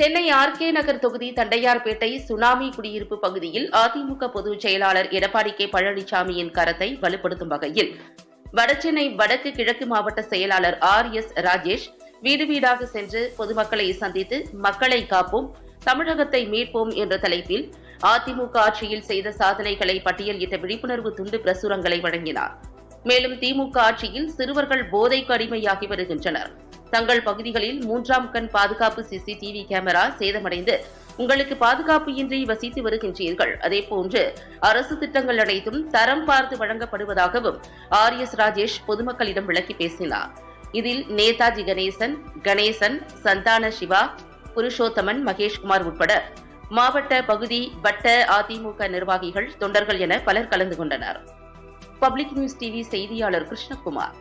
Chennai RK நகர் தொகுதி Tondiarpet tsunami குடியிருப்பு பகுதியில் அதிமுக பொதுச் செயலாளர் எடப்பாடி கே பழனிசாமியின் கரத்தை வலுப்படுத்தும் வகையில் வடசென்னை வடக்கு கிழக்கு மாவட்ட செயலாளர் ஆர் எஸ் ராஜேஷ் வீடு வீடாக சென்று பொதுமக்களை சந்தித்து மக்களை காப்போம் தமிழகத்தை மீட்போம் என்ற தலைப்பில் அதிமுக ஆட்சியில் செய்த சாதனைகளை பட்டியலிட்ட விழிப்புணர்வு துண்டு பிரசுரங்களை வழங்கினார். மேலும் திமுக ஆட்சியில் சிறுவர்கள் போதைக்கு அடிமையாகி வருகின்றனர். தங்கள் பகுதிகளில் மூன்றாம் கண் பாதுகாப்பு சிசிடிவி கேமரா சேதமடைந்து உங்களுக்கு பாதுகாப்பு இன்றி வசித்து வருகின்றீர்கள். அதேபோன்று அரசு திட்டங்கள் அனைத்தும் தரம் பார்த்து வழங்கப்படுவதாகவும் ஆர் எஸ் ராஜேஷ் பொதுமக்களிடம் விளக்கி பேசினார். இதில் நேதாஜி கணேசன் கணேசன் சந்தான சிவா புருஷோத்தமன் மகேஷ்குமார் உட்பட மாவட்ட பகுதி வட்ட அதிமுக நிர்வாகிகள் தொண்டர்கள் என பலர் கலந்து கொண்டனர். பப்ளிக் நியூஸ் டிவி செய்தியாளர் கிருஷ்ணகுமார்.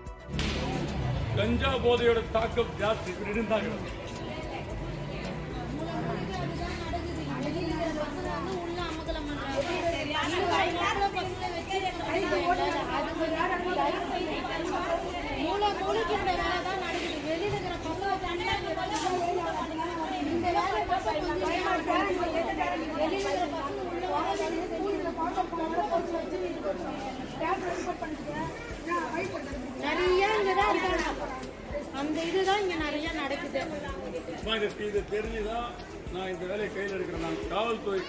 கஞ்சா போதையோட தாக்கம் ஜாஸ்தி. இப்படி இருந்தாங்க. நிறைய சும்மா இதை இது இது தெரிஞ்சுதான் நான் இந்த வேலையை கையில் எடுக்கிறேன். நான் காவல்துறை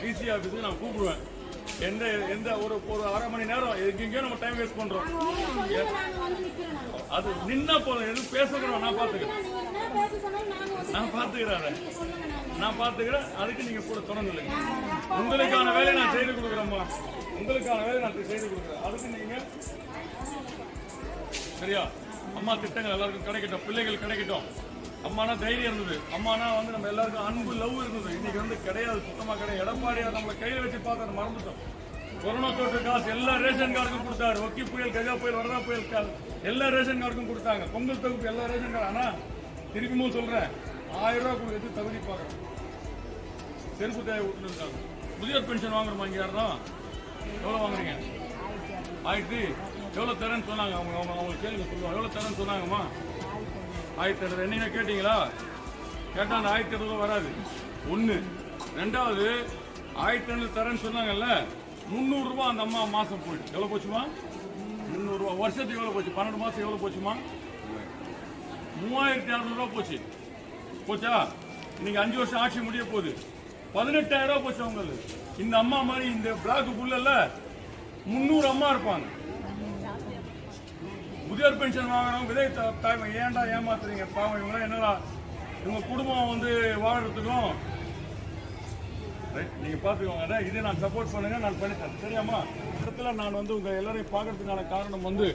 டிசி ஆஃபீஸுக்கு நான் கூப்பிடுவேன். எந்த எந்த ஒரு ஒரு அரை மணி நேரம் எங்கெங்கயோ நம்ம டைம் வேஸ்ட் பண்றோம். அது நின்னா போதும். எதுவும் பேசக்கூடாது. நான் பார்த்துக்கிறேன் நான் பார்த்துக்கிறேன் நான் பார்த்துக்கிறேன் அதுக்கு நீங்க கூட தொடர்ந்து இல்லைங்க. உங்களுக்கான வேலையை நான் செய்து கொடுக்குறேம்மா. உங்களுக்கான வேலையை நான் செய்து கொடுக்குறேன். அதுக்கு நீங்க சரியா? அம்மா திட்டங்கள் எல்லாருக்கும் கிடைக்கட்டும். பிள்ளைகள் கிடைக்கட்டும். அம்மானா தைரியம் இருந்தது. அம்மானா வந்து நம்ம எல்லாருக்கும் அன்பு லவ் இருந்தது. இன்னைக்கு வந்து கிடையாது. சுத்தமா கிடையாது. எடப்பாடியார் நம்மளை கையில வச்சு பார்த்து மறந்துட்டோம். கொரோனா தொற்று காசு எல்லா ரேஷன் கார்டுக்கும் கொடுத்தாரு. ஒக்கி புயல் கஜா புயல் வரதா புயல் காசு எல்லா ரேஷன் கார்டுக்கும் கொடுத்தாங்க. பொங்கல் தொகுப்பு எல்லா ரேஷன் கார்டு. ஆனா திருப்பியும் சொல்றேன் ஆயிரம் ரூபா கொடுத்து தகுதி பார்க்கறேன் செருப்பு தேவை விட்டுருக்காங்க முதியோர் பென்ஷன் வாங்குறோமா யார் யாரும் எவ்வளோ வாங்குறீங்க? ஆயிரத்தி. எவ்வளோ தரேன்னு சொன்னாங்க. அவங்க அவங்க அவங்க கேள்வி சொல்லுவாங்க. எவ்வளோ தரேன்னு சொன்னாங்கம்மா? ஆயிரத்தி இரநூறு என்னங்க கேட்டீங்களா? கேட்டா அந்த ஆயிரத்தி இரநூறு வராது. ஒண்ணு. ரெண்டாவது ஆயிரத்தி ஐநூறு தரேன்னு சொன்னாங்கல்ல முந்நூறு ரூபாய் அந்த அம்மா மாசம் போயிட்டு எவ்வளவு போச்சுமா? முந்நூறு ரூபாய் வருஷத்துக்கு எவ்வளவு போச்சு? பன்னெண்டு மாசம் எவ்வளவு போச்சுமா? மூவாயிரத்தி அறுநூறுவா போச்சு. போச்சா? இன்னைக்கு அஞ்சு வருஷம் ஆட்சி முடிய போகுது. பதினெட்டாயிரம் ரூபாய் போச்சு அவங்களுக்கு. இந்த அம்மா மாதிரி இந்த பிளாக்குக்குள்ள முந்நூறு அம்மா இருப்பாங்க. முதியோர் பென்ஷன் வாங்குறவங்க விதை தாய்மை ஏன்டா ஏமாத்துறீங்க? பாவம் இவங்க என்னடா இவங்க குடும்பம் வந்து வாழறதுக்கும் ரைட் நீங்க பாத்துக்கோங்க. இதை நான் சப்போர்ட் பண்ணுங்க நான் பண்ணித்தரேன் சரியாம்மா இடத்துல நான் வந்து உங்க எல்லாரையும் பார்க்கறதுக்கான காரணம் வந்து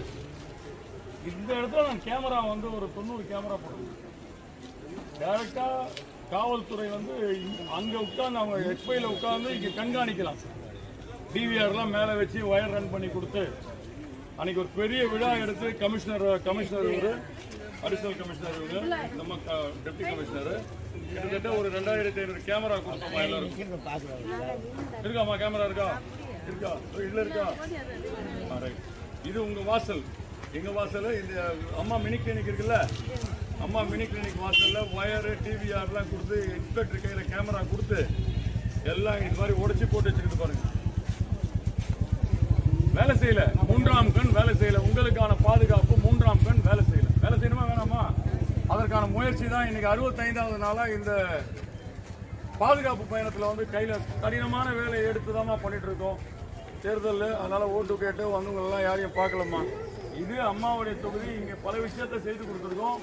இந்த இடத்துல நான் கேமரா வந்து ஒரு தொண்ணூறு கேமரா போடுறேன் டைரக்டா காவல்துறை வந்து இங்க- அங்க உட்காந்து அவங்க எக்ஸ்பைல உட்காந்து இங்க கண்காணிக்கலாம். டிவிஆர்லாம் மேலே வச்சு ஒயர் ரன் பண்ணி கொடுத்து அன்னைக்கு ஒரு பெரிய விழா எடுத்து கமிஷனர் கமிஷனர் இவரு அடிஷனல் கமிஷனர் இவரு நம்ம டெப்டி கமிஷனர். கிட்டத்தட்ட ஒரு ரெண்டாயிரத்தி ஐநூறு கேமரா கொடுத்தோமா எல்லாரும். இருக்காமா கேமரா இருக்கா? இருக்கா? இல்ல இருக்கா? இது உங்க வாசல். எங்க வாசல்? இந்த அம்மா மினி கிளினிக் இருக்குல்ல? அம்மா மினி கிளினிக் வாசல்ல ஒயரு டிவிஆர்லாம் கொடுத்து இன்ஸ்பெக்டர் கையில் கேமரா கொடுத்து எல்லாம் இது மாதிரி உடச்சி போட்டு வச்சுக்கிட்டு பாருங்க. வேலை செய்யல. மூன்றாம் கண் வேலை செய்யல. உங்களுக்கான பாதுகாப்பு மூன்றாம் கண் வேலை செய்யல. வேலை செய்யணுமா வேணாமா? அதற்கான முயற்சி தான் இன்னைக்கு அறுபத்தைந்தாவது நாளாக இந்த பாதுகாப்பு பயணத்தில் வந்து கையில் கடினமான வேலையை எடுத்து தாமா பண்ணிட்டு இருக்கோம் தேர்தல் அதனால் ஓட்டு கேட்டு வந்தவங்களெல்லாம் யாரையும் பார்க்கலம்மா. இது அம்மாவுடைய தொகுதி. இங்கே பல விஷயத்த செய்து கொடுத்துருக்கோம்.